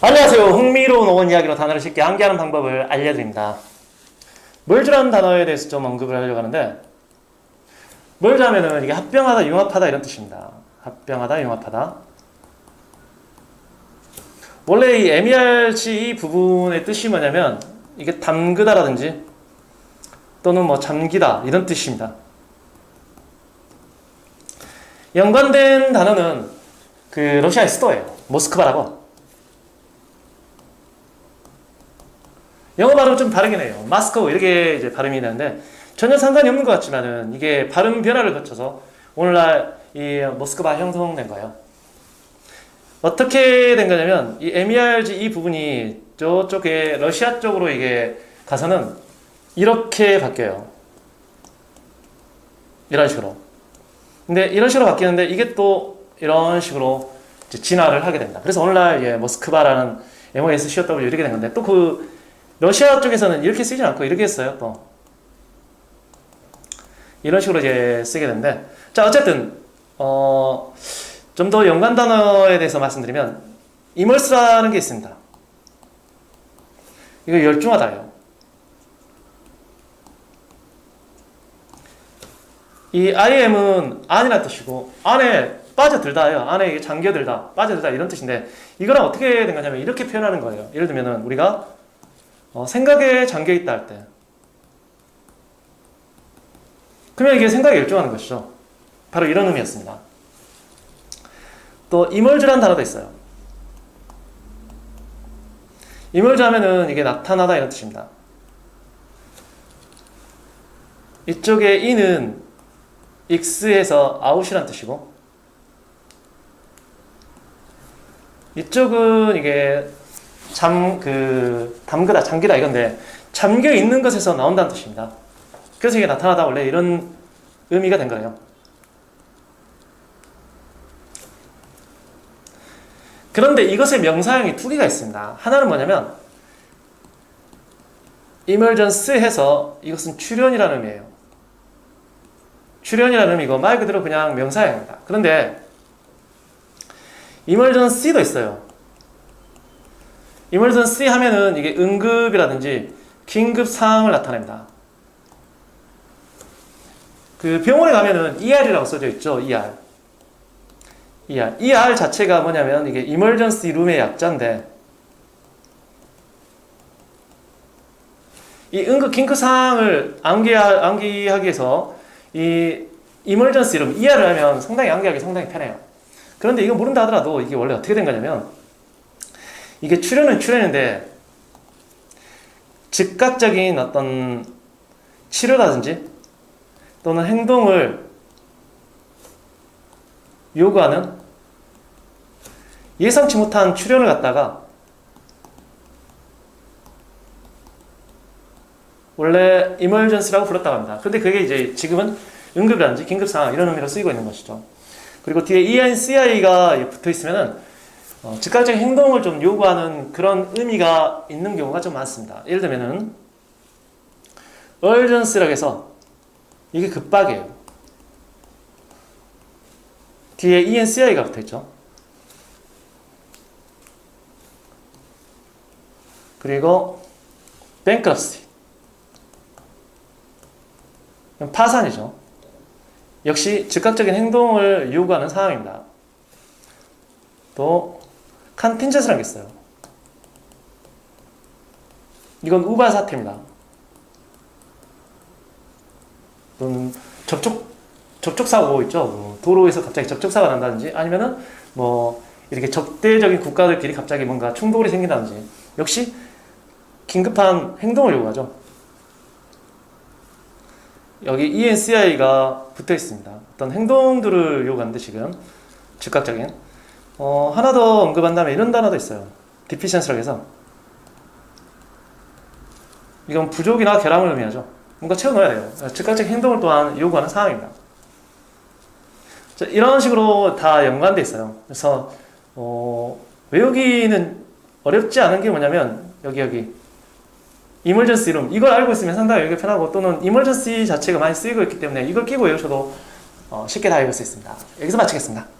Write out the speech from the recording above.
안녕하세요. 흥미로운 어원 이야기로 단어를 쉽게 암기하는 방법을 알려드립니다. 멀즈라는 단어에 대해서 좀 언급을 하려고 하는데 하면은 이게 합병하다, 융합하다 이런 뜻입니다. 합병하다, 융합하다. 원래 이 MERC 이 부분의 뜻이 뭐냐면 이게 담그다라든지 또는 뭐 잠기다 이런 뜻입니다. 연관된 단어는 그 러시아의 수도예요. 모스크바라고. 영어 발음 좀 다르긴 해요. 마스코 이렇게 이제 발음이 되는데 전혀 상관이 없는 것 같지만은 이게 발음 변화를 거쳐서 오늘날 이 모스크바 형성된 거예요. 어떻게 된 거냐면 이 MERG 이 부분이 저쪽에 러시아 쪽으로 이게 가서는 이렇게 바뀌어요. 이런 식으로. 근데 이런 식으로 바뀌는데 이게 또 이런 식으로 진화를 하게 됩니다. 그래서 오늘날 예, 모스크바라는 MOSCOW 이렇게 된 건데 또그 러시아 쪽에서는 이렇게 쓰지 않고 이렇게 했어요. 또 이런 식으로 이제 쓰게 되는데 자 어쨌든 어, 좀 더 연관 단어에 대해서 말씀드리면 이멀스라는 게 있습니다. 이거 열중하다요. 이 IM은 안이라는 뜻이고 안에 빠져들다예요. 안에 잠겨들다, 빠져들다 이런 뜻인데 이거랑 어떻게 된 거냐면 이렇게 표현하는 거예요. 예를 들면은 우리가 어, 생각에 잠겨 있다 할 때. 그러면 이게 생각에 열중하는 것이죠. 바로 이런 의미였습니다. 또 이멀즈라는 단어도 있어요. 이멀즈 하면은 이게 나타나다 이런 뜻입니다. 이쪽에 이는 x에서 out이란 뜻이고 이쪽은 이게 잠 그 담그다 잠기다 이건데 잠겨 있는 것에서 나온다는 뜻입니다. 그래서 이게 나타나다 원래 이런 의미가 된 거예요. 그런데 이것의 명사형이 두 개가 있습니다. 하나는 뭐냐면 emergence 해서 이것은 출현이라는 의미예요. 출현이라는 의미고 말 그대로 그냥 명사형입니다. 그런데 emergency도 있어요. Emergency 하면은 이게 응급이라든지 긴급 상황을 나타냅니다. 그 병원에 가면은 ER이라고 써져 있죠. ER. ER. 자체가 뭐냐면 이게 emergency room의 약자인데 이 응급 긴급 상황을 암기하, 암기하기 위해서 이 emergency room ER을 하면 상당히 암기하기 상당히 편해요. 그런데 이거 모른다 하더라도 이게 원래 어떻게 된 거냐면 이게 출현은 출현인데 즉각적인 어떤 치료라든지 또는 행동을 요구하는 예상치 못한 출현을 갖다가 원래 emergency라고 불렀다고 합니다. 근데 그게 이제 지금은 응급이라든지 긴급 상황 이런 의미로 쓰이고 있는 것이죠. 그리고 뒤에 ENCI가 붙어 있으면은 어, 즉각적인 행동을 좀 요구하는 그런 의미가 있는 경우가 좀 많습니다. 예를 들면은 urgency라고 해서 이게 급박이에요. 뒤에 ENCI가 붙어 있죠. 그리고 bankruptcy. 파산이죠. 역시 즉각적인 행동을 요구하는 상황입니다. 또 컨틴전스라는 게 있어요. 이건 우발 사태입니다. 또는 접촉 접촉 사고 있죠. 뭐 도로에서 갑자기 접촉 사고가 난다든지 아니면은 뭐 이렇게 적대적인 국가들끼리 갑자기 뭔가 충돌이 생긴다든지 역시 긴급한 행동을 요구하죠. 여기 ENCI가 붙어 있습니다. 어떤 행동들을 요구하는데 지금 즉각적인 어, 하나 더 언급한다면 이런 단어도 있어요. deficiency라고 해서 이건 부족이나 결함을 의미하죠. 뭔가 채워넣어야 돼요. 즉각적인 행동을 또한 요구하는 상황입니다. 자, 이런 식으로 다 연관돼 있어요. 그래서 어, 외우기는 어렵지 않은 게 뭐냐면 여기 여기 이멀전시 룸 이걸 알고 있으면 상당히 외우기 편하고 또는 이멀전시 자체가 많이 쓰이고 있기 때문에 이걸 끼고 외우셔도 어, 쉽게 다 외울 수 있습니다. 여기서 마치겠습니다.